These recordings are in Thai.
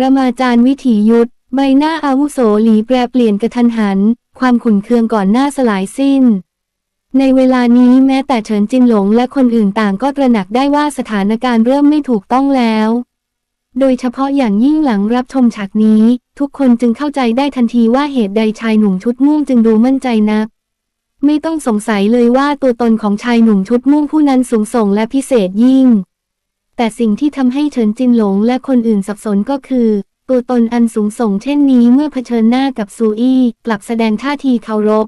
รมาจารย์วิถียุทธ ใบหน้าอาวุโสหลีแปรเปลี่ยนกระทันหัน ความขุ่นเคืองก่อนหน้าสลายสิ้น ในเวลานี้แม้แต่เฉินจินหลงและคนอื่นต่างก็ตระหนักได้ว่าสถานการณ์เริ่มไม่ถูกต้องแล้ว โดยเฉพาะอย่างยิ่งหลังรับชมฉากนี้ ทุกคนจึงเข้าใจได้ทันทีว่าเหตุใดชายหนุ่มชุดม่วงจึงดูมั่นใจนักไม่ต้องสงสัยเลยว่าตัวตนของชายหนุ่มชุดม่วงผู้นั้นสูงส่งและพิเศษยิ่ง แต่สิ่งที่ทำให้เฉินจินหลงและคนอื่นสับสนก็คือ ตัวตนอันสูงส่งเช่นนี้เมื่อเผชิญหน้ากับซูอี้กลับแสดงท่าทีเคารพ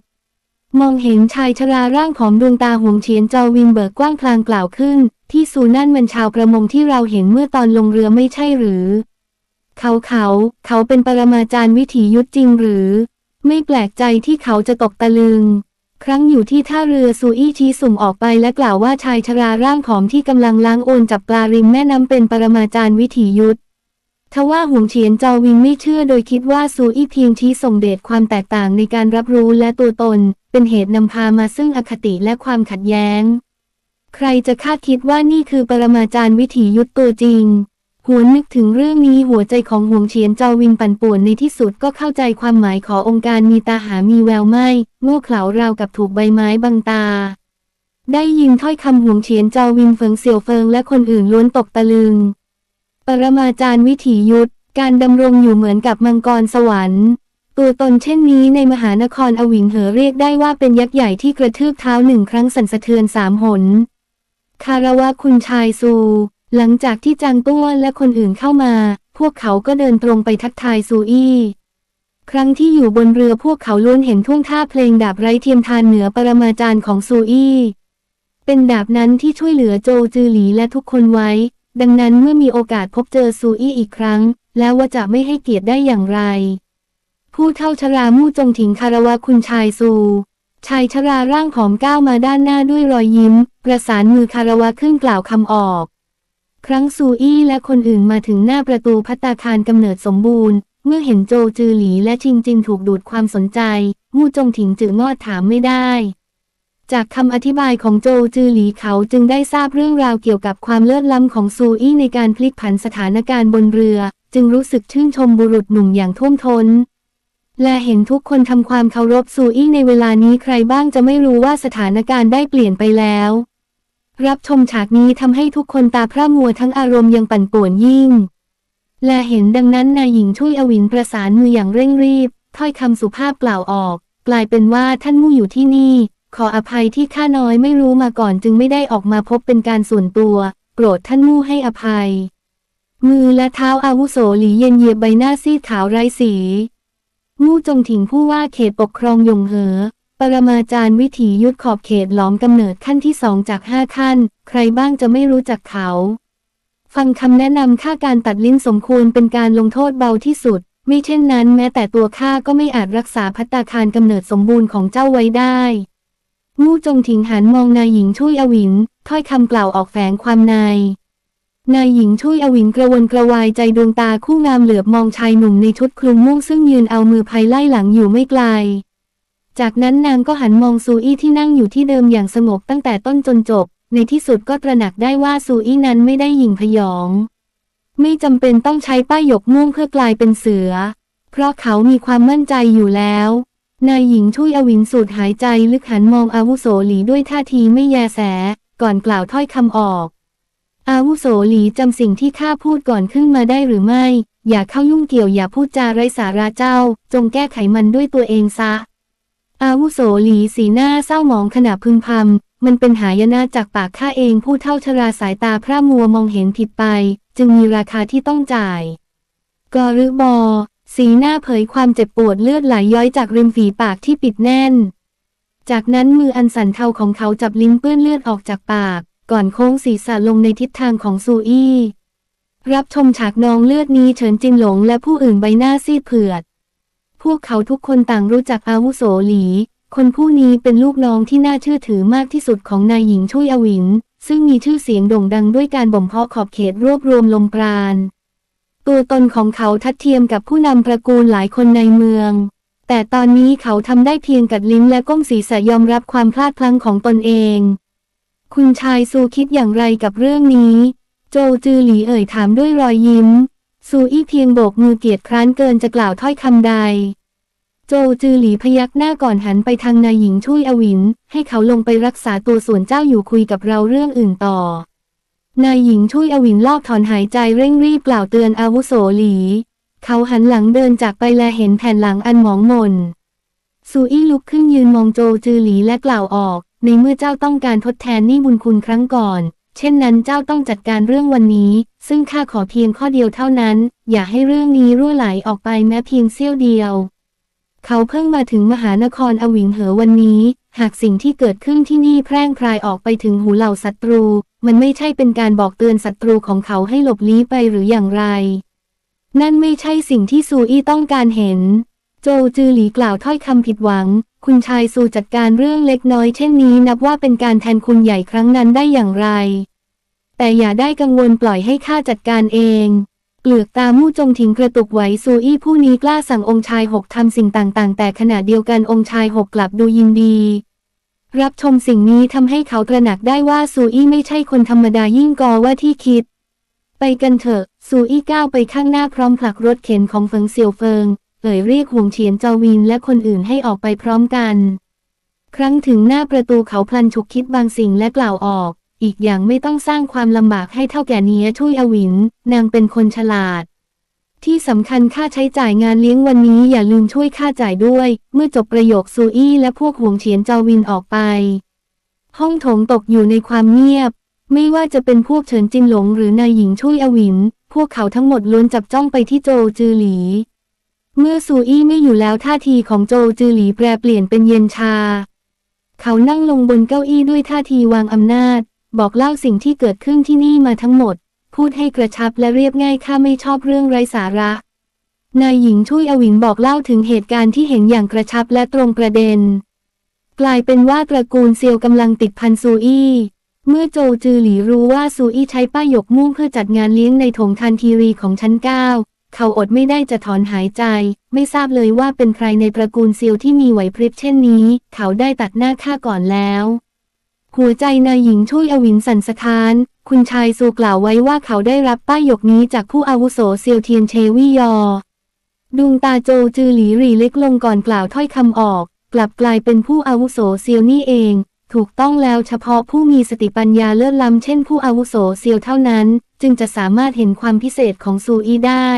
มองเห็นชายชราร่างผอมดวงตาหวงเฉียนจอวินเบิกกว้างพลางกล่าวขึ้น ที่ซูนั่นมันชาวประมงที่เราเห็นเมื่อตอนลงเรือไม่ใช่หรือ เขาเขาเขาเป็นปรมาจารย์วิถียุทธจริงหรือ ไม่แปลกใจที่เขาจะตกตะลึง ครั้งอยู่ที่ท่าเรือซูอี้ชี้สุ่มออกไปและกล่าวว่าชายชราร่างผอมที่กำลังล้างโอนจับปลาริมแม่น้ำเป็นปรมาจารย์วิถียุทธทว่าหวงเฉียนจอวินไม่เชื่อโดยคิดว่าซูอี้เพียงชี้ส่งเดชความแตกต่างในการรับรู้และตัวตน เป็นเหตุนำพามาซึ่งอคติและความขัดแย้ง ใครจะคาดคิดว่านี่คือปรมาจารย์วิถียุทธตัวจริง หวนนึกถึงเรื่องนี้หัวใจของหวงเฉียนจอวินปั่นป่วนในที่สุดก็เข้าใจความหมายขององค์การมีตาหามีแววไม่โง่เขลาราวกับถูกใบไม้บังตา ได้ยินถ้อยคำหวงเฉียนจอวินเฟิงเสี่ยวเฟิงและคนอื่นล้วนตกตะลึง ปรมาจารย์วิถียุทธการดำรงอยู่เหมือนกับมังกรสวรรค์ตัวตนเช่นนี้ในมหานครอวิงเหอเรียกได้ว่าเป็นยักษ์ใหญ่ที่กระทืบเท้าหนึ่งครั้งสั่นสะเทือนสามหน คารวะคุณชายซู หลังจากที่จางต้วนและคนอื่นเข้ามา พวกเขาก็เดินตรงไปทักทายซูอี้ครั้งที่อยู่บนเรือพวกเขาล้วนเห็นท่วงท่าเพลงดาบไร้เทียมทานเหนือปรมาจารย์ของซูอี้เป็นดาบนั้นที่ช่วยเหลือโจจือหลีและทุกคนไว้ ดังนั้นเมื่อมีโอกาสพบเจอซูอี้อีกครั้ง แล้วว่าจะไม่ให้เกียรติได้อย่างไร ผู้เท่าชรามู่จงถิงคารวะคุณชายซู ชายชราร่างผอมก้าวมาด้านหน้าด้วยรอยยิ้ม ประสานมือคารวะขึ้นกล่าวคำออก ครั้งซูอี้และคนอื่นมาถึงหน้าประตูพัตตาคารกำเนิดสมบูรณ์ เมื่อเห็นโจจือหลีและชิงจินถูกดูดความสนใจ มู่จงถิงจืองอดถามไม่ได้ จากคำอธิบายของโจจือหลีเขาจึงได้ทราบเรื่องราวเกี่ยวกับความเลิศล้ำของซูอี้ในการพลิกผันสถานการณ์บนเรือ จึงรู้สึกชื่นชมบุรุษหนุ่มอย่างท่วมทน้นและเห็นทุกคนทำความเคารพซูอี้ในเวลานี้ใครบ้างจะไม่รู้ว่าสถานการณ์ได้เปลี่ยนไปแล้ว รับชมฉากนี้ทำให้ทุกคนตาพร่ามัวทั้งอารมณ์ยังปั่นป่วนยิ่ง และเห็นดังนั้นนายหญิงช่วยอวินประสานมืออย่างเร่งรีบ ถ้อยคำสุภาพกล่าวออก กลายเป็นว่าท่านมู่อยู่ที่นี่ ขออภัยที่ข้าน้อยไม่รู้มาก่อนจึงไม่ได้ออกมาพบเป็นการส่วนตัว โปรดท่านมู่ให้อภัย มือและเท้าอาวุโสหลีเย็นเยียบใบหน้าซีดขาวไร้สีมู่จงถิงผู้ว่าเขตปกครองยงเหอ ปรมาจารย์วิถียุทธขอบเขตหลอมกำเนิดขั้นที่สองจากห้าขั้น ใครบ้างจะไม่รู้จักเขา ฟังคำแนะนำค่าการตัดลิ้นสมควรเป็นการลงโทษเบาที่สุดไม่เช่นนั้นแม้แต่ตัวข้าก็ไม่อาจรักษาพัตตาคารกำเนิดสมบูรณ์ของเจ้าไว้ได้ มู่จงถิงหันมองนายหญิงช่วยอวินถ้อยคำกล่าวออกแฝงความในนายหญิงช่วยอวินกระวนกระวายใจดวงตาคู่งามเหลือบมองชายหนุ่มในชุดคลุมม่วงซึ่งยืนเอามือภายไล่หลังอยู่ไม่ไกล จากนั้นนางก็หันมองซูอี้ที่นั่งอยู่ที่เดิมอย่างสงบตั้งแต่ต้นจนจบ ในที่สุดก็ตระหนักได้ว่าซูอี้นั้นไม่ได้หยิ่งพยอง ไม่จำเป็นต้องใช้ป้ายหยกม่วงเพื่อกลายเป็นเสือ เพราะเขามีความมั่นใจอยู่แล้ว นายหญิงช่วยอวินสูดหายใจลึกหันมองอาวุโสหลีด้วยท่าทีไม่แยแส ก่อนกล่าวถ้อยคำออก อาวุโสหลีจำสิ่งที่ข้าพูดก่อนขึ้นมาได้หรือไม่ อย่าเข้ายุ่งเกี่ยวอย่าพูดจาไร้สาระเจ้า จงแก้ไขมันด้วยตัวเองซะ อาวุโสหลีสีหน้าเศร้าหมองขณะพึมพำมันเป็นหายนะจากปากข้าเองผู้เท่าชราสายตาพร่ามัวมองเห็นผิดไป จึงมีราคาที่ต้องจ่าย กอรึบอ สีหน้าเผยความเจ็บปวดเลือดไหลย้อยจากริมฝีปากที่ปิดแน่น จากนั้นมืออันสั่นเทาของเขาจับลิ้นเปื้อนเลือดออกจากปาก ก่อนโค้งศีรษะลงในทิศทางของซูอี้รับชมฉากนองเลือดนี้เฉินจินหลงและผู้อื่นใบหน้าซีดเผือด พวกเขาทุกคนต่างรู้จักอาวุโสหลี คนผู้นี้เป็นลูกน้องที่น่าเชื่อถือมากที่สุดของนายหญิงช่วยอวิน ซึ่งมีชื่อเสียงโด่งดังด้วยการบ่มเพาะขอบเขตรวบรวมลมปราณ ตัวตนของเขาทัดเทียมกับผู้นำตระกูลหลายคนในเมือง แต่ตอนนี้เขาทำได้เพียงกัดลิ้นและก้มศีรษะยอมรับความพลาดพลั้งของตนเอง คุณชายซูคิดอย่างไรกับเรื่องนี้ โจจือหลีเอ่ยถามด้วยรอยยิ้ม ซูอี้เพียงโบกมือเกียจคร้านเกินจะกล่าวถ้อยคำใด โจจือหลีพยักหน้าก่อนหันไปทางนายหญิงช่วยอวิน ให้เขาลงไปรักษาตัวส่วนเจ้าอยู่คุยกับเราเรื่องอื่นต่อ นายหญิงช่วยอวินลอกถอนหายใจเร่งรีบกล่าวเตือนอาวุโสหลี เขาหันหลังเดินจากไปและเห็นแผ่นหลังอันหมองมนซูอี้ลุกขึ้นยืนมองโจจือหลีและกล่าวออก ในเมื่อเจ้าต้องการทดแทนนี้บุญคุณครั้งก่อน เช่นนั้นเจ้าต้องจัดการเรื่องวันนี้ ซึ่งข้าขอเพียงข้อเดียวเท่านั้น อย่าให้เรื่องนี้รั่วไหลออกไปแม้เพียงเสี้ยวเดียว เขาเพิ่งมาถึงมหานครอวิงเหอวันนี้ หากสิ่งที่เกิดขึ้นที่นี่แพร่งพรายออกไปถึงหูเหล่าศัตรู มันไม่ใช่เป็นการบอกเตือนศัตรูของเขาให้หลบลี้ไปหรืออย่างไร นั่นไม่ใช่สิ่งที่ซูอี้ต้องการเห็น โจจือหลีกล่าวถ้อยคำผิดหวัง คุณชายซูจัดการเรื่องเล็กน้อยเช่นนี้นับว่าเป็นการแทนคุณใหญ่ครั้งนั้นได้อย่างไร แต่อย่าได้กังวลปล่อยให้ข้าจัดการเองเปลือกตามู่จงถิงกระตุกไหวซูอี้ผู้นี้กล้าสั่งองค์ชายหกทำสิ่งต่างๆ แต่ขณะเดียวกันองค์ชายหกกลับดูยินดี รับชมสิ่งนี้ทำให้เขาตระหนักได้ว่าซูอี้ไม่ใช่คนธรรมดายิ่งกอว่าที่คิด ไปกันเถอะซูอี้ก้าวไปข้างหน้าพร้อมผลักรถเข็นของเฟิงเซียวเฟิง เอ่ยเรียกห่วงเฉียนเจาวินและคนอื่นให้ออกไปพร้อมกัน ครั้งถึงหน้าประตูเขาพลันฉุกคิดบางสิ่งและกล่าวออก อีกอย่างไม่ต้องสร้างความลำบากให้เท่าแก่เนียช่วยอวิน นางเป็นคนฉลาด ที่สำคัญค่าใช้จ่ายงานเลี้ยงวันนี้อย่าลืมช่วยค่าจ่ายด้วย เมื่อจบประโยคซูอี้และพวกห่วงเฉียนเจาวินออกไป ห้องโถงตกอยู่ในความเงียบ ไม่ว่าจะเป็นพวกเฉินจินหลงหรือนายหญิงช่วยอวิน พวกเขาทั้งหมดล้วนจับจ้องไปที่โจจือหลี เมื่อซูอี้ไม่อยู่แล้วท่าทีของโจจือหลีแปรเปลี่ยนเป็นเย็นชา เขานั่งลงบนเก้าอี้ด้วยท่าทีวางอำนาจ บอกเล่าสิ่งที่เกิดขึ้นที่นี่มาทั้งหมด พูดให้กระชับและเรียบง่ายข้าไม่ชอบเรื่องไร้สาระ นายหญิงช่วยอวินบอกเล่าถึงเหตุการณ์ที่เห็นอย่างกระชับและตรงประเด็น กลายเป็นว่าตระกูลเซียวกำลังติดพันซูอี้เมื่อโจจือหลีรู้ว่าซูอี้ใช้ป้ายยกมุ่งเพื่อจัดงานเลี้ยงในถงทันทีรีของชั้นเก้า เขาอดไม่ได้จะถอนหายใจ ไม่ทราบเลยว่าเป็นใครในตระกูลเซียวที่มีไหวพริบเช่นนี้ เขาได้ตัดหน้าข้าก่อนแล้ว หัวใจนายหญิงช่วยอวินสันสะท้าน คุณชายซูกล่าวไว้ว่าเขาได้รับป้ายหยกนี้จากผู้อาวุโสเซียวเทียนเชวี่ยอ ดวงตาโจจือหลีรีเล็กลงก่อนกล่าวถ้อยคำออก กลับกลายเป็นผู้อาวุโสเซียวนี่เอง ถูกต้องแล้วเฉพาะผู้มีสติปัญญาเลิศล้ำเช่นผู้อาวุโสเซียวเท่านั้น จึงจะสามารถเห็นความพิเศษของซูอีได้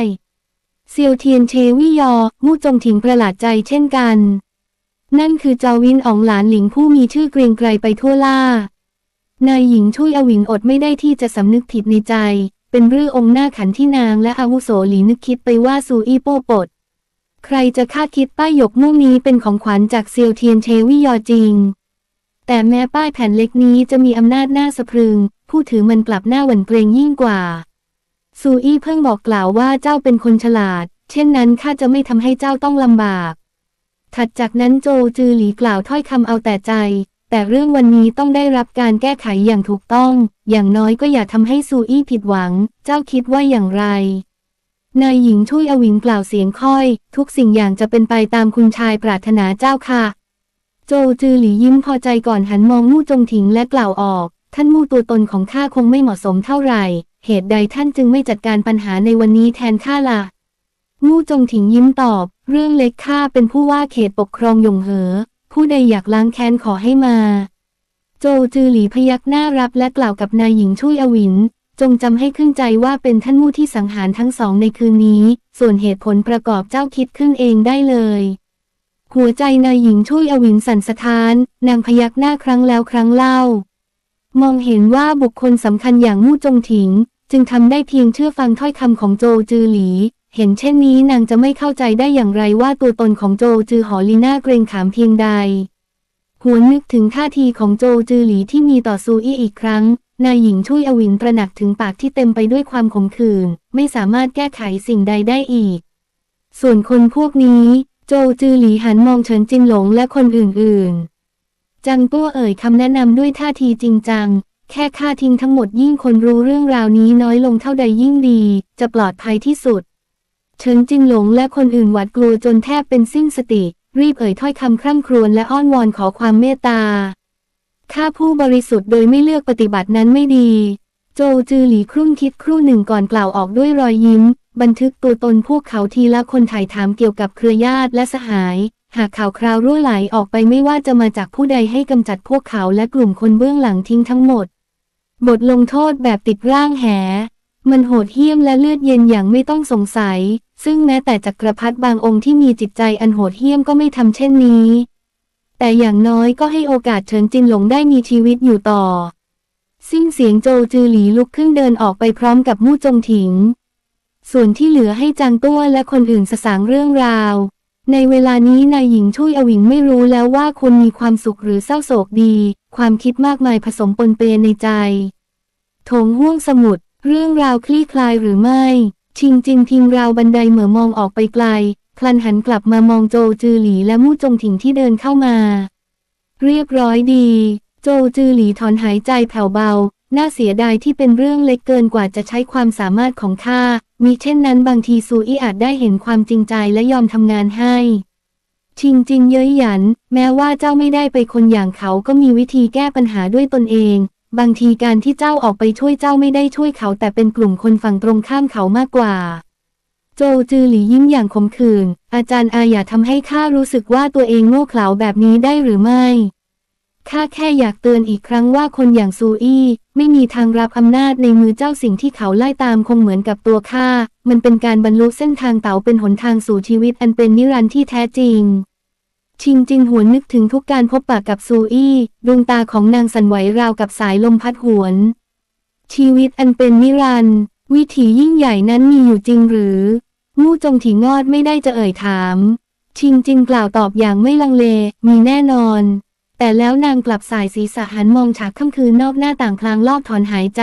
เซียวเทียนเชวี่ยอมู่จงถิงประหลาดใจเช่นกัน นั่นคือเจาวินอองหลานหลิงผู้มีชื่อเกรียงไกรไปทั่วล่า นายหญิงช่วยอวิงอดไม่ได้ที่จะสำนึกผิดในใจ เป็นเรื่ององค์หน้าขันที่นางและอาวุโสหลีนึกคิดไปว่าซูอี้โป้ปด ใครจะคาดคิดป้ายหยกม่วงนี้เป็นของขวัญจากเซียวเทียนเชวี่ยอจริง แต่แม้ป้ายแผ่นเล็กนี้จะมีอำนาจหน้าสะพรึง ผู้ถือมันกลับหน้าหวั่นเกรงยิ่งกว่า ซูอี้เพิ่งบอกกล่าวว่าเจ้าเป็นคนฉลาด เช่นนั้นข้าจะไม่ทำให้เจ้าต้องลำบาก ถัดจากนั้นโจจือหลีกล่าวถ้อยคำเอาแต่ใจ แต่เรื่องวันนี้ต้องได้รับการแก้ไขอย่างถูกต้อง อย่างน้อยก็อย่าทำให้ซูอี้ผิดหวัง เจ้าคิดว่าอย่างไร นายหญิงช่วยอวิงกล่าวเสียงค่อย ทุกสิ่งอย่างจะเป็นไปตามคุณชายปรารถนาเจ้าค่ะ โจจือหลียิ้มพอใจก่อนหันมองมู่จงถิงและกล่าวออก ท่านมู่ตัวตนของข้าคงไม่เหมาะสมเท่าไหร่ เหตุใดท่านจึงไม่จัดการปัญหาในวันนี้แทนข้าล่ะมู่จงถิงยิ้มตอบ เรื่องเล็กข้าเป็นผู้ว่าเขตปกครองยงเหอ ผู้ใดอยากล้างแค้นขอให้มา โจจือหลีพยักหน้ารับและกล่าวกับนายหญิงช่วยอวิน จงจำให้ขึ้นใจว่าเป็นท่านมู่ที่สังหารทั้งสองในคืนนี้ ส่วนเหตุผลประกอบเจ้าคิดขึ้นเองได้เลยหัวใจนายหญิงช่วยอวินสันสะท้าน นางพยักหน้าครั้งแล้วครั้งเล่า มองเห็นว่าบุคคลสำคัญอย่างมู่จงถิง จึงทำได้เพียงเชื่อฟังถ้อยคำของโจจือหลี เห็นเช่นนี้นางจะไม่เข้าใจได้อย่างไรว่าตัวตนของโจจือหอลีน่าเกรงขามเพียงใดหวนนึกถึงท่าทีของโจจือหลีที่มีต่อซูอี้อีกครั้ง นายหญิงช่วยอวินตระหนักถึงปากที่เต็มไปด้วยความขมขื่นไม่สามารถแก้ไขสิ่งใดได้อีก ส่วนคนพวกนี้ โจจือหลีหันมองเฉินจินหลงและคนอื่นๆ จังตัวเอ่ยคำแนะนำด้วยท่าทีจริงจัง แค่ค่าทิ้งทั้งหมดยิ่งคนรู้เรื่องราวนี้น้อยลงเท่าใดยิ่งดี จะปลอดภัยที่สุด เฉินจินหลงและคนอื่นหวาดกลัวจนแทบเป็นสิ้นสติ รีบเอ่ยถ้อยคำคร่ำครวญและอ้อนวอนขอความเมตตาข้าผู้บริสุทธิ์โดยไม่เลือกปฏิบัตินั้นไม่ดี โจจือหลีครุ่นคิดครู่หนึ่งก่อนกล่าวออกด้วยรอยยิ้ม บันทึกตัวตนพวกเขาทีละคนถ่ายถามเกี่ยวกับเครือญาติและสหาย หากข่าวคราวรั่วไหลออกไปไม่ว่าจะมาจากผู้ใดให้กำจัดพวกเขาและกลุ่มคนเบื้องหลังทิ้งทั้งหมด บทลงโทษแบบติดร่างแห มันโหดเหี้ยมและเลือดเย็นอย่างไม่ต้องสงสัย ซึ่งแม้แต่จักรพรรดิบางองค์ที่มีจิตใจอันโหดเหี้ยมก็ไม่ทำเช่นนี้ แต่อย่างน้อยก็ให้โอกาสเฉินจินหลงได้มีชีวิตอยู่ต่อซิ่งเสียงโจจือหลีลุกขึ้นเดินออกไปพร้อมกับมู่จงถิง ส่วนที่เหลือให้จางตัวและคนอื่นสสางเรื่องราว ในเวลานี้นายหญิงช่วยอวิงไม่รู้แล้วว่าคุณมีความสุขหรือเศร้าโศกดี ความคิดมากมายผสมปนเปในใจ โถงห่วงสมุทรเรื่องราวคลี่คลายหรือไม่ ชิงจินพิงราวบันไดเหมือมองออกไปไกลพลันหันกลับมามองโจจือหลีและมู่จงถิงที่เดินเข้ามา เรียบร้อยดี โจจือหลีถอนหายใจแผ่วเบา น่าเสียดายที่เป็นเรื่องเล็กเกินกว่าจะใช้ความสามารถของข้ามีเช่นนั้นบางทีซูอี้อาจได้เห็นความจริงใจและยอมทำงานให้ ชิงจิงเย้ยหยัน แม้ว่าเจ้าไม่ได้ไปคนอย่างเขาก็มีวิธีแก้ปัญหาด้วยตนเอง บางทีการที่เจ้าออกไปช่วยเจ้าไม่ได้ช่วยเขา แต่เป็นกลุ่มคนฝั่งตรงข้ามเขามากกว่า โจจือหลียิ้มอย่างขมขื่นอาจารย์อาอย่าทำให้ข้ารู้สึกว่าตัวเองโง่เขลาแบบนี้ได้หรือไม่ ข้าแค่อยากเตือนอีกครั้งว่าคนอย่างซูอี้ไม่มีทางรับอำนาจในมือเจ้าสิ่งที่เขาไล่ตามคงเหมือนกับตัวข้า มันเป็นการบรรลุเส้นทางเต๋าเป็นหนทางสู่ชีวิตอันเป็นนิรันดร์ที่แท้จริง ชิงจิงหวนนึกถึงทุกการพบปะกับซูอี้ดวงตาของนางสั่นไหวราวกับสายลมพัดหวน ชีวิตอันเป็นนิรันดร์วิถียิ่งใหญ่นั้นมีอยู่จริงหรือมู่จงถีงอดไม่ได้จะเอ่ยถาม ชิงจิงกล่าวตอบอย่างไม่ลังเล มีแน่นอน แต่แล้วนางกลับสายศีรษะหันมองฉากค่ำคืนนอกหน้าต่างพลางลอบถอนหายใจ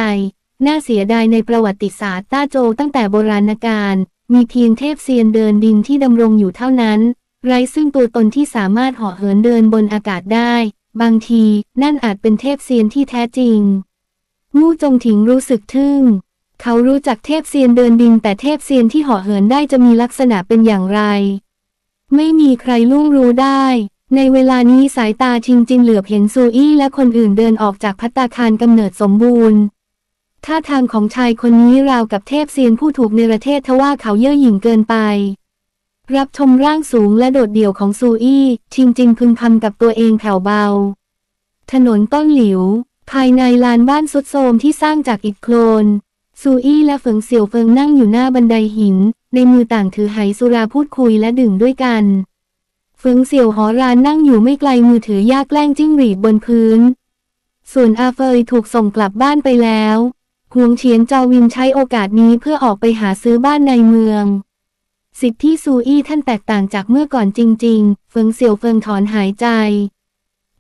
น่าเสียดายในประวัติศาสตร์ต้าโจตั้งแต่โบราณกาลมีเพียงเทพเซียนเดินดินที่ดำรงอยู่เท่านั้น ไร้ซึ่งตัวตนที่สามารถเหาะเหินเดินบนอากาศได้ บางทีนั่นอาจเป็นเทพเซียนที่แท้จริง มู่จงถิงรู้สึกทึ่ง เขารู้จักเทพเซียนเดินดิน แต่เทพเซียนที่เหาะเหินได้จะมีลักษณะเป็นอย่างไร ไม่มีใครล่วงรู้ได้ ในเวลานี้สายตาชิงจินเหลือบเห็นซูอี้และคนอื่นเดินออกจากพัตตาคารกำเนิดสมบูรณ์ ท่าทางของชายคนนี้ราวกับเทพเซียนผู้ถูกเนประเทศทว่าเขาเย่อหยิ่งเกินไป รับชมร่างสูงและโดดเดี่ยวของซูอี้ชิงจินพึงพำกับตัวเองแผ่วเบา ถนนต้นหลิว ภายในลานบ้านสุดโทมที่สร้างจากอิฐโคลนซูอี้และเฟิงเสี่ยวเฟิงนั่งอยู่หน้าบันไดหิน ในมือต่างถือไหสุราพูดคุยและดื่มด้วยกัน เฟิงเสี่ยวหอรานนั่งอยู่ไม่ไกลมือถือยากแกล้งจิ้งหรีดบนพื้น ส่วนอาเฟยถูกส่งกลับบ้านไปแล้วหวงเฉียนเจาวินใช้โอกาสนี้เพื่อออกไปหาซื้อบ้านในเมือง สิทธิซูอี้ท่านแตกต่างจากเมื่อก่อนจริง ๆ เฟิงเสี่ยวเฟิงถอนหายใจ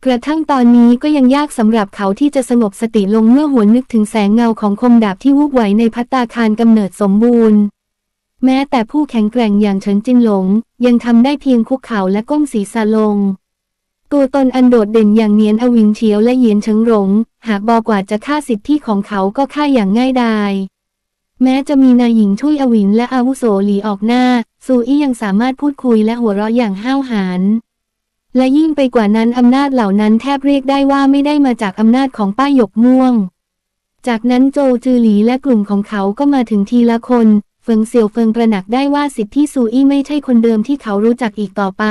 กระทั่งตอนนี้ก็ยังยากสำหรับเขาที่จะสงบสติลงเมื่อหวนนึกถึงแสงเงาของคมดาบที่วูบไหวในพัตตาคารกำเนิดสมบูรณ์ แม้แต่ผู้แข็งแกร่งอย่างเฉินจินหลง ยังทำได้เพียงคุกเข่าและก้มศีรษะลง ตัวตนอันโดดเด่นอย่างเนียนอวิงเฉียวและเยียนเฉิงหลง หากบอกว่าจะฆ่าสิทธิของเขาก็ฆ่าอย่างง่ายดายแม้จะมีนายหญิงช่วยอวินและอาวุโสหลีออกหน้า ซูอี้ยังสามารถพูดคุยและหัวเราะอย่างห้าวหาญและยิ่งไปกว่านั้นอำนาจเหล่านั้นแทบเรียกได้ว่าไม่ได้มาจากอำนาจของป้าหยกม่วง จากนั้นโจจือหลีและกลุ่มของเขาก็มาถึงทีละคน เฟิงเสี่ยวเฟิงตระหนักได้ว่าสิทธิซูอี้ไม่ใช่คนเดิมที่เขารู้จักอีกต่อไป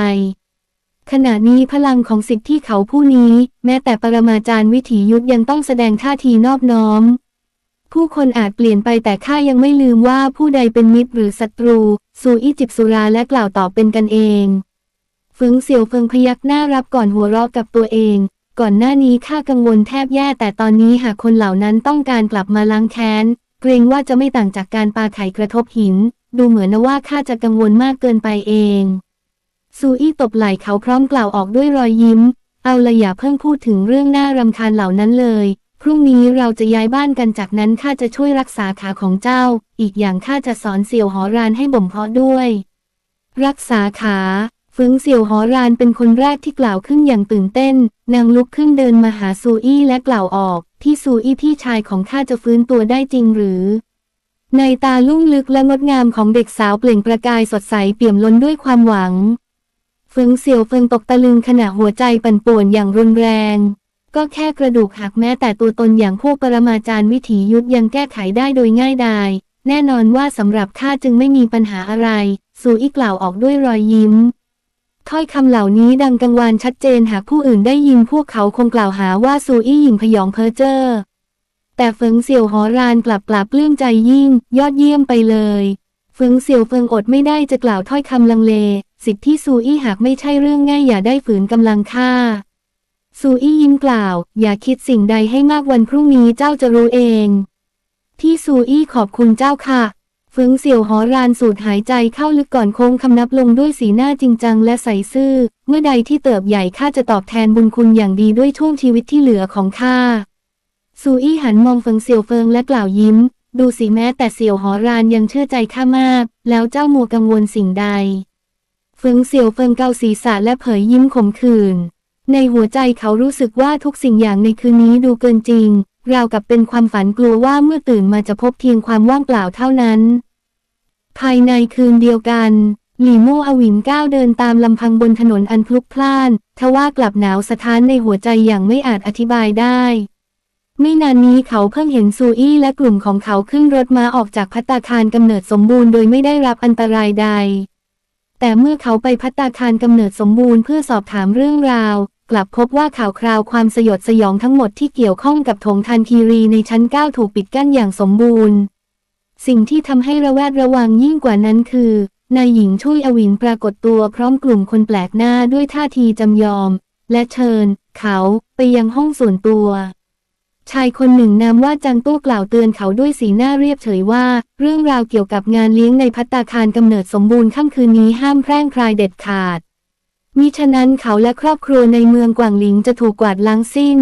ขณะนี้พลังของสิทธิเขาผู้นี้ แม้แต่ปรมาจารย์วิถียุทธยังต้องแสดงท่าทีนอบน้อม ผู้คนอาจเปลี่ยนไปแต่ข้ายังไม่ลืมว่าผู้ใดเป็นมิตรหรือศัตรู ซูอี้จิบสุราและกล่าวตอบเป็นกันเองเฟิงเสี่ยวเฟิงพยักหน้ารับก่อนหัวเราะกับตัวเองก่อนหน้านี้ข้ากังวลแทบแย่แต่ตอนนี้หากคนเหล่านั้นต้องการกลับมาล้างแค้น เกรงว่าจะไม่ต่างจากการปาไข่กระทบหิน ดูเหมือนนะว่าข้าจะกังวลมากเกินไปเอง ซูอี้ตบไหล่เขาพร้อมกล่าวออกด้วยรอยยิ้ม เอาละอย่าเพิ่งพูดถึงเรื่องน่ารำคาญเหล่านั้นเลย พรุ่งนี้เราจะย้ายบ้านกันจากนั้นข้าจะช่วยรักษาขาของเจ้า อีกอย่างข้าจะสอนเสี่ยวหอรานให้บ่มเพาะด้วย รักษาขาเฟิงเสี่ยวหอรานเป็นคนแรกที่กล่าวขึ้นอย่างตื่นเต้น นางลุกขึ้นเดินมาหาซูอี้และกล่าวออก ที่ซูอี้พี่ชายของข้าจะฟื้นตัวได้จริงหรือ ในตาลุ่งลึกและงดงามของเด็กสาวเปล่งประกายสดใสเปี่ยมล้นด้วยความหวังเฟิงเสี่ยวเฟิงตกตะลึงขณะหัวใจปั่นป่วนอย่างรุนแรง ก็แค่กระดูกหักแม้แต่ตัวตนอย่างพวกปรมาจารย์วิถียุทธยังแก้ไขได้โดยง่ายดายแน่นอนว่าสำหรับข้าจึงไม่มีปัญหาอะไรซูอี้กล่าวออกด้วยรอยยิ้ม ถ้อยคำเหล่านี้ดังกังวานชัดเจนหากผู้อื่นได้ยินพวกเขาคงกล่าวหาว่าซูอี้หญิงพยองเพ้อเจ้อแต่เฟิงเสี่ยวหอรานกลับปราบปลื้มใจยิ่ง ยอดเยี่ยมไปเลยเฟิงเสี่ยวเฟิงอดไม่ได้จะกล่าวถ้อยคำลังเล สิทธิซูอี้หากไม่ใช่เรื่องง่ายอย่าได้ฝืนกำลังข้าซูอี้ยิ้มกล่าว อย่าคิดสิ่งใดให้มากวันพรุ่งนี้เจ้าจะรู้เอง ที่ซูอี้ขอบคุณเจ้าค่ะ เฟิงเสี่ยวหอรานสูดหายใจเข้าลึกก่อนโค้งคำนับลงด้วยสีหน้าจริงจังและใสซื่อ เมื่อใดที่เติบใหญ่ข้าจะตอบแทนบุญคุณอย่างดีด้วยช่วงชีวิตที่เหลือของข้าซูอี้หันมองเฟิงเสี่ยวเฟิงและกล่าวยิ้ม ดูสิแม้แต่เสี่ยวหอรานยังเชื่อใจข้ามาก แล้วเจ้ามัวกังวลสิ่งใด เฟิงเสี่ยวเฟิงเกาศีรษะและเผยยิ้มขมขื่นในหัวใจเขารู้สึกว่าทุกสิ่งอย่างในคืนนี้ดูเกินจริง ราวกับเป็นความฝันกลัวว่าเมื่อตื่นมาจะพบเพียงความว่างเปล่าเท่านั้น ภายในคืนเดียวกันหลี่โม่อวินก้าวเดินตามลำพังบนถนนอันพลุกพล่าน ทว่ากลับหนาวสะท้านในหัวใจอย่างไม่อาจอธิบายได้ ไม่นานนี้เขาเพิ่งเห็นซูอี้และกลุ่มของเขาขึ้นรถม้าออกจากพัตตาคารกำเนิดสมบูรณ์โดยไม่ได้รับอันตรายใด แต่เมื่อเขาไปพัตตาคารกำเนิดสมบูรณ์เพื่อสอบถามเรื่องราว กลับพบว่าข่าวคราวความสยดสยองทั้งหมดที่เกี่ยวข้องกับถงทันคีรีในชั้นเก้าถูกปิดกั้นอย่างสมบูรณ์ สิ่งที่ทำให้ระแวดระวังยิ่งกว่านั้นคือนายหญิงช่วยอวินปรากฏตัวพร้อมกลุ่มคนแปลกหน้าด้วยท่าทีจำยอม และเชิญ เขาไปยังห้องส่วนตัว ชายคนหนึ่งนามว่าจังตู้กล่าวเตือนเขาด้วยสีหน้าเรียบเฉยว่า เรื่องราวเกี่ยวกับงานเลี้ยงในพัตตาคารกำเนิดสมบูรณ์ค่ำคืนนี้ห้ามแพร่งพรายเด็ดขาด มิฉะนั้นเขาและครอบครัวในเมืองกวางหลิงจะถูกกวาดล้างสิ้น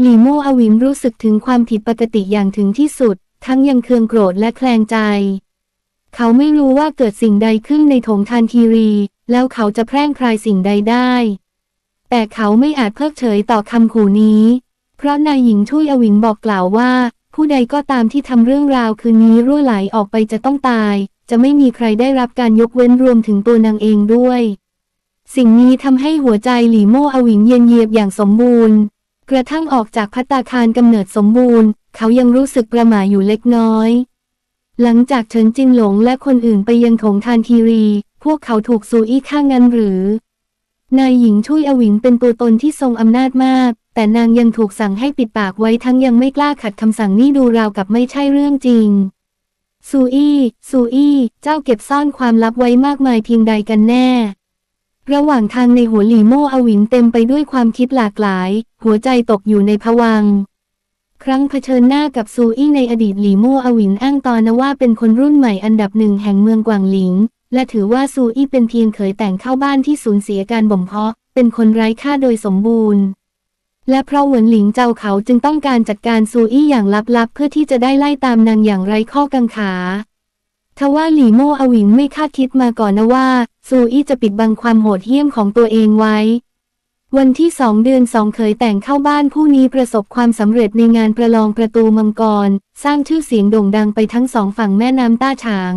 หลี่โม่อวินรู้สึกถึงความผิดปกติอย่างถึงที่สุด ทั้งยังเคืองโกรธและแคลงใจ เขาไม่รู้ว่าเกิดสิ่งใดขึ้นในถงทานคีรี แล้วเขาจะแพร่งพรายสิ่งใดได้ แต่เขาไม่อาจเพิกเฉยต่อคำขู่นี้ เพราะนายหญิงช่วยอวินบอกกล่าวว่า ผู้ใดก็ตามที่ทำเรื่องราวคืนนี้รั่วไหลออกไปจะต้องตาย จะไม่มีใครได้รับการยกเว้นรวมถึงตัวนางเองด้วย สิ่งนี้ทำให้หัวใจหลีโม่อวิงเย็นเยียบอย่างสมบูรณ์ กระทั่งออกจากพัตตาคารกำเนิดสมบูรณ์ เขายังรู้สึกประหม่าอยู่เล็กน้อย หลังจากเฉินจินหลงและคนอื่นไปยังถงทานคีรี พวกเขาถูกซูอี้ฆ่างันหรือ นายหญิงช่วยอวิงเป็นตัวตนที่ทรงอำนาจมาก แต่นางยังถูกสั่งให้ปิดปากไว้ทั้งยังไม่กล้าขัดคำสั่งนี่ดูราวกับไม่ใช่เรื่องจริง ซูอี้ ซูอี้ เจ้าเก็บซ่อนความลับไว้มากมายเพียงใดกันแน่ ระหว่างทางในหัวหลีโม่อวินเต็มไปด้วยความคิดหลากหลาย หัวใจตกอยู่ในภวัง ครั้งเผชิญหน้ากับซูอี้ในอดีตหลีโม่อวินอ้างตอนนว่าเป็นคนรุ่นใหม่อันดับหนึ่งแห่งเมืองกวางหลิง และถือว่าซูอี้เป็นเพียงเขยแต่งเข้าบ้านที่สูญเสียการบ่มเพาะ เป็นคนไร้ค่าโดยสมบูรณ์ และเพราะหวนหลิงเจ้าเขาจึงต้องการจัดการซูอี้อย่างลับๆ เพื่อที่จะได้ไล่ตามนางอย่างไร้ข้อกังขา ทว่าหลีโม่อวินไม่คาดคิดมาก่อนนะว่า ซูอี้จะปิดบังความโหดเหี้ยมของตัวเองไว้ วันที่สองเดือนสองเคยแต่งเข้าบ้านผู้นี้ประสบความสำเร็จในงานประลองประตูมังกร สร้างชื่อเสียงโด่งดังไปทั้งสองฝั่งแม่น้ำต้าฉาง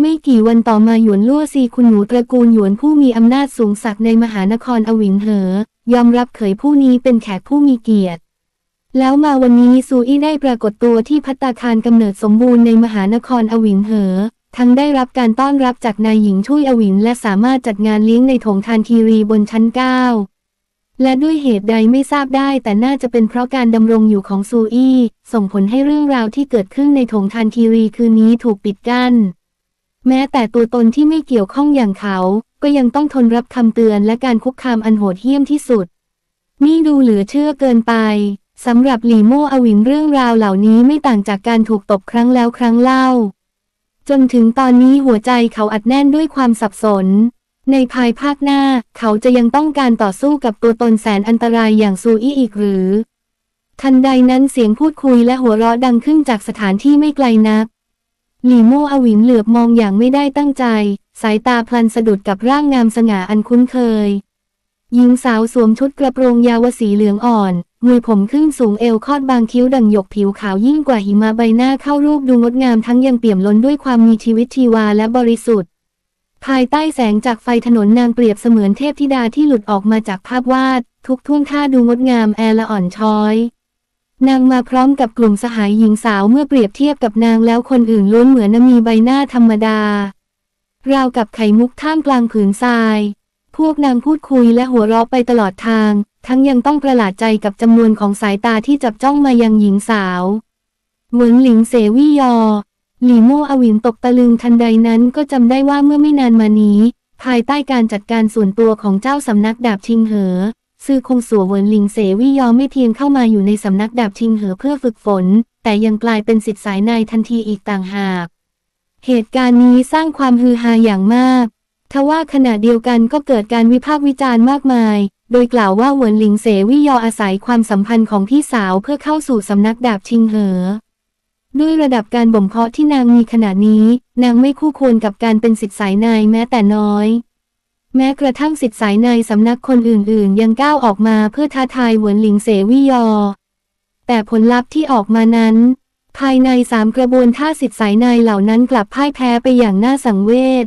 ไม่กี่วันต่อมาหยวนลั่วซีคุณหนูตระกูลหยวนผู้มีอำนาจสูงสักในมหานครอวิงเหอ ยอมรับเขยผู้นี้เป็นแขกผู้มีเกียรติ แล้วมาวันนี้ซูอี้ได้ปรากฏตัวที่พัตตาคารกำเนิดสมบูรณ์ในมหานครอวินเหอ ทั้งได้รับการต้อนรับจากนายหญิงช่วยอวินและสามารถจัดงานเลี้ยงในถงทานคีรีบนชั้นเก้าและด้วยเหตุใดไม่ทราบได้แต่น่าจะเป็นเพราะการดำรงอยู่ของซูอี้ส่งผลให้เรื่องราวที่เกิดขึ้นในถงทานคีรีคืนนี้ถูกปิดกั้น แม้แต่ตัวตนที่ไม่เกี่ยวข้องอย่างเขา ก็ยังต้องทนรับคำเตือนและการคุกคามอันโหดเหี้ยมที่สุดนี่ดูเหลือเชื่อเกินไป สำหรับหลีโม่อวินเรื่องราวเหล่านี้ไม่ต่างจากการถูกตบครั้งแล้วครั้งเล่า จนถึงตอนนี้หัวใจเขาอัดแน่นด้วยความสับสน ในภายภาคหน้าเขาจะยังต้องการต่อสู้กับตัวตนแสนอันตรายอย่างซูอี้อีกหรือ ทันใดนั้นเสียงพูดคุยและหัวเราะดังขึ้นจากสถานที่ไม่ไกลนักหลีโม่อวินเหลือบมองอย่างไม่ได้ตั้งใจ สายตาพลันสะดุดกับร่างงามสง่าอันคุ้นเคย หญิงสาวสวมชุดกระโปรงยาวสีเหลืองอ่อน มือผมขึ้นสูงเอวคอดบางคิ้วดังหยกผิวขาวยิ่งกว่าหิมะใบหน้าเข้ารูปดูงดงามทั้งยังเปี่ยมล้นด้วยความมีชีวิตชีวาและบริสุทธิ์ ภายใต้แสงจากไฟถนนนางเปรียบเสมือนเทพธิดาที่หลุดออกมาจากภาพวาด ทุกท่วงท่าดูงดงามแอละอ่อนช้อย นางมาพร้อมกับกลุ่มสหายหญิงสาวเมื่อเปรียบเทียบกับนางแล้วคนอื่นล้วนเหมือนมีใบหน้าธรรมดาราวกับไข่มุกท่ามกลางผืนทราย พวกนางพูดคุยและหัวเราะไปตลอดทาง ทั้งยังต้องประหลาดใจกับจำนวนของสายตาที่จับจ้องมายังหญิงสาวเหวินหลิงเสวี่ยอ หลี่โม่อวินตกตะลึงทันใดนั้นก็จำได้ว่าเมื่อไม่นานมานี้ ภายใต้การจัดการส่วนตัวของเจ้าสำนักดาบชิงเหอ ซื่อคงสัวเหวินหลิงเสวี่ยอไม่เพียงเข้ามาอยู่ในสำนักดาบชิงเหอเพื่อฝึกฝน แต่ยังกลายเป็นสิทธิสายในทันทีอีกต่างหาก เหตุการณ์นี้สร้างความฮือฮาอย่างมาก ทว่าขณะเดียวกันก็เกิดการวิพากษ์วิจารณ์มากมาย โดยกล่าวว่าเหวินหลิงเสวี่ยออาศัยความสัมพันธ์ของพี่สาวเพื่อเข้าสู่สำนักดาบชิงเหอ ด้วยระดับการบ่มเพาะที่นางมีขณะนี้ นางไม่คู่ควรกับการเป็นสิทธิสายในแม้แต่น้อย แม้กระทั่งสิทธิสายในสำนักคนอื่นๆ ยังก้าวออกมาเพื่อท้าทายเหวินหลิงเสวี่ยอ แต่ผลลัพธ์ที่ออกมานั้น ภายในสามกระบวนท่าสิทธิสายในเหล่านั้นกลับพ่ายแพ้ไปอย่างน่าสังเวช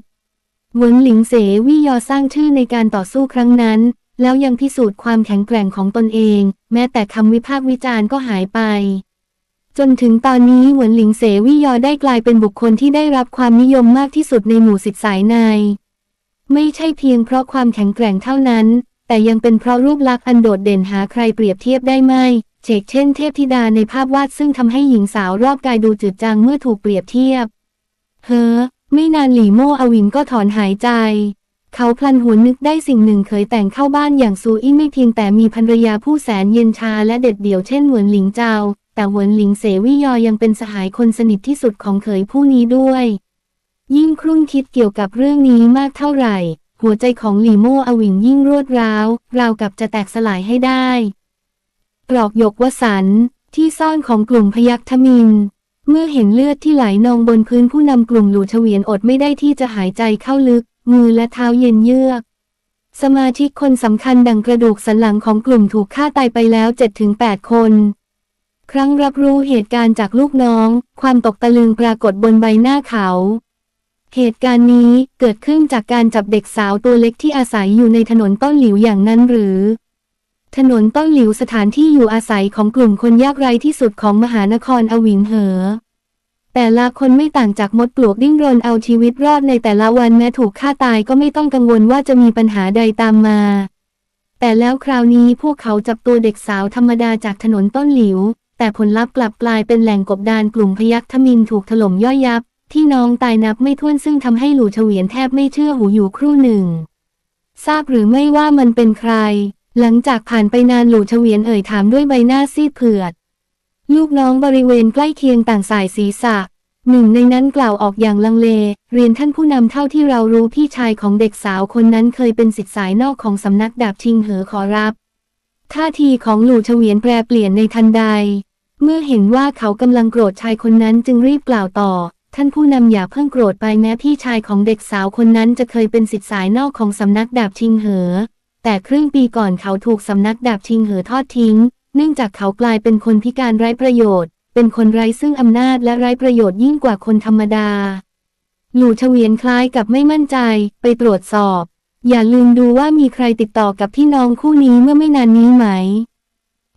หวินหลิงเสวี่ยอสร้างชื่อในการต่อสู้ครั้งนั้น แล้วยังพิสูจน์ความแข็งแกร่งของตนเอง แม้แต่คำวิพากษ์วิจารณ์ก็หายไป จนถึงตอนนี้เหวินหลิงเสวี่ยอได้กลายเป็นบุคคลที่ได้รับความนิยมมากที่สุดในหมู่สิทธิสายใน ไม่ใช่เพียงเพราะความแข็งแกร่งเท่านั้น แต่ยังเป็นเพราะรูปลักษณ์อันโดดเด่นหาใครเปรียบเทียบได้ไม่เชกเช่นเทพธิดาในภาพวาดซึ่งทำให้หญิงสาวรอบกายดูจืดจางเมื่อถูกเปรียบเทียบ เฮ้อ ไม่นานหลี่โม่อวินก็ถอนหายใจ เขาพลันหวนนึกได้สิ่งหนึ่งเคยแต่งเข้าบ้านอย่างซูอี้ไม่เพียงแต่มีภรรยาผู้แสนเย็นชาและเด็ดเดี่ยวเช่นเหวินหลิงเจาแต่เหวินหลิงเสวี่ยอยังเป็นสหายคนสนิทที่สุดของเขยผู้นี้ด้วย ยิ่งครุ่นคิดเกี่ยวกับเรื่องนี้มากเท่าไหร่ หัวใจของหลี่โม่อวินยิ่งรวดร้าว ราวกับจะแตกสลายให้ได้กรอกยกวสันที่ซ่อนของกลุ่มพยัคฆ์ทมิน เมื่อเห็นเลือดที่ไหลนองบนพื้นผู้นำกลุ่มหลู่เฉวียนอดไม่ได้ที่จะหายใจเข้าลึก มือและเท้าเย็นเยือก สมาชิกคนสำคัญดังกระดูกสันหลังของกลุ่มถูกฆ่าตายไปแล้ว 7-8 คน ครั้งรับรู้เหตุการณ์จากลูกน้อง ความตกตะลึงปรากฏบนใบหน้าเขา เหตุการณ์นี้เกิดขึ้นจากการจับเด็กสาวตัวเล็กที่อาศัยอยู่ในถนนต้นหลิวอย่างนั้นหรือ ถนนต้นหลิวสถานที่อยู่อาศัยของกลุ่มคนยากไร้ที่สุดของมหานครอวินเหอ แต่ละคนไม่ต่างจากมดปลวกดิ้นรนเอาชีวิตรอดในแต่ละวันแม้ถูกฆ่าตายก็ไม่ต้องกังวลว่าจะมีปัญหาใดตามมา แต่แล้วคราวนี้พวกเขาจับตัวเด็กสาวธรรมดาจากถนนต้นหลิว แต่ผลลัพธ์กลับกลายเป็นแหล่งกบดานกลุ่มพยัคฆ์ทมินถูกถล่มย่อยยับ ที่น้องตายนับไม่ถ้วนซึ่งทำให้หลู่เฉวียนแทบไม่เชื่อหูอยู่ครู่หนึ่ง ทราบหรือไม่ว่ามันเป็นใคร หลังจากผ่านไปนานหลู่เฉวียนเอ่ยถามด้วยใบหน้าซีดเผือด ลูกน้องบริเวณใกล้เคียงต่างสายศีรษะ หนึ่งในนั้นกล่าวออกอย่างลังเล เรียนท่านผู้นำเท่าที่เรารู้พี่ชายของเด็กสาวคนนั้นเคยเป็นสิทธิสายนอกของสำนักดาบชิงเหอขอรับ ท่าทีของหลู่เฉวียนแปรเปลี่ยนในทันใด เมื่อเห็นว่าเขากำลังโกรธชายคนนั้นจึงรีบกล่าวต่อท่านผู้นำอย่าเพิ่งโกรธไปแม้พี่ชายของเด็กสาวคนนั้นจะเคยเป็นสิทธิสายนอกของสำนักดาบชิงเหอ แต่ครึ่งปีก่อนเขาถูกสำนักดาบชิงเหอทอดทิ้ง เนื่องจากเขากลายเป็นคนพิการไร้ประโยชน์ เป็นคนไร้ซึ่งอำนาจและไร้ประโยชน์ยิ่งกว่าคนธรรมดา หลู่เฉวียนคล้ายกับไม่มั่นใจ ไปตรวจสอบ อย่าลืมดูว่ามีใครติดต่อกับพี่น้องคู่นี้เมื่อไม่นานนี้ไหม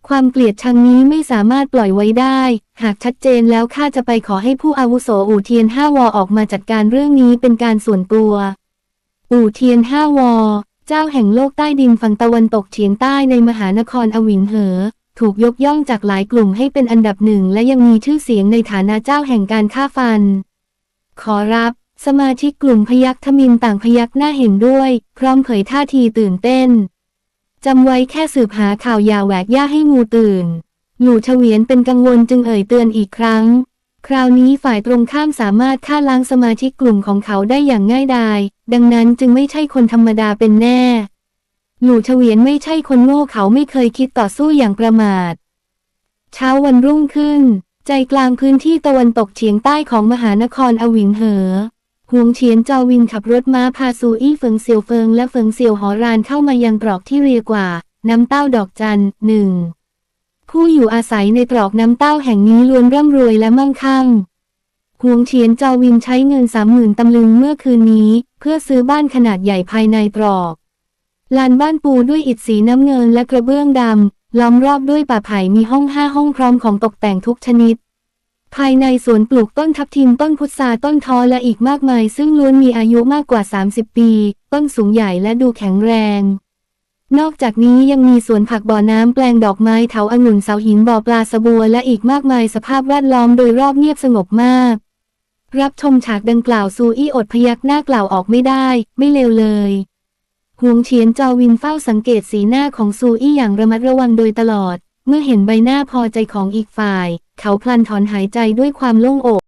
ความเกลียดชังนี้ไม่สามารถปล่อยไว้ได้ หากชัดเจนแล้วข้าจะไปขอให้ผู้อาวุโสอู่เทียนห้าวอออกมาจัดการเรื่องนี้เป็นการส่วนตัว อู่เทียนห้าวอ เจ้าแห่งโลกใต้ดินฝั่งตะวันตกเฉียงใต้ในมหานครอวินเหอ ถูกยกย่องจากหลายกลุ่มให้เป็นอันดับหนึ่งและยังมีชื่อเสียงในฐานะเจ้าแห่งการฆ่าฟัน ขอรับ สมาชิกกลุ่มพยัคฆ์ทมินต่างพยักหน้าเห็นด้วย พร้อมเผยท่าทีตื่นเต้นจำไว้แค่สืบหาข่าวยาแหวกย่าให้งูตื่น หลู่เฉวียนเป็นกังวลจึงเอ่ยเตือนอีกครั้ง คราวนี้ฝ่ายตรงข้ามสามารถฆ่าล้างสมาชิกกลุ่มของเขาได้อย่างง่ายดาย ดังนั้นจึงไม่ใช่คนธรรมดาเป็นแน่ หลู่เฉวียนไม่ใช่คนโง่เขาไม่เคยคิดต่อสู้อย่างประมาท เช้าวันรุ่งขึ้น ใจกลางพื้นที่ตะวันตกเฉียงใต้ของมหานครอวินเหอหวงเฉียนจอวินขับรถม้าพาซูอี้เฟิงเซียวเฟิงและเฟิงเซียวหอรานเข้ามายังตรอกที่เรียกว่า น้ำเต้าดอกจันหนึ่ง ผู้อยู่อาศัยในตรอกน้ำเต้าแห่งนี้ล้วนร่ำรวยและมั่งคั่งหวงเฉียนจอวินใช้เงินสามหมื่นตำลึงเมื่อคืนนี้ เพื่อซื้อบ้านขนาดใหญ่ภายในตรอกลานบ้านปูด้วยอิฐสีน้ำเงินและกระเบื้องดำ ล้อมรอบด้วยป่าไผ่มีห้องห้าห้องพร้อมของตกแต่งทุกชนิด ภายในสวนปลูกต้นทับทิมต้นพุทราต้นทอและอีกมากมาย ซึ่งล้วนมีอายุมากกว่า 30 ปี ต้นสูงใหญ่และดูแข็งแรง นอกจากนี้ยังมีสวนผักบ่อน้ำแปลงดอกไม้เถาองุ่นเสาหินบ่อปลาสบัวและอีกมากมายสภาพแวดล้อมโดยรอบเงียบสงบมาก รับชมฉากดังกล่าวซูอี้อดพยักหน้ากล่าวออกไม่ได้ ไม่เลวเลยหวงเฉียนจอวินเฝ้าสังเกตสีหน้าของซูอี้อย่างระมัดระวังโดยตลอด เมื่อเห็นใบหน้าพอใจของอีกฝ่าย เขาพลันถอนหายใจด้วยความโล่งอก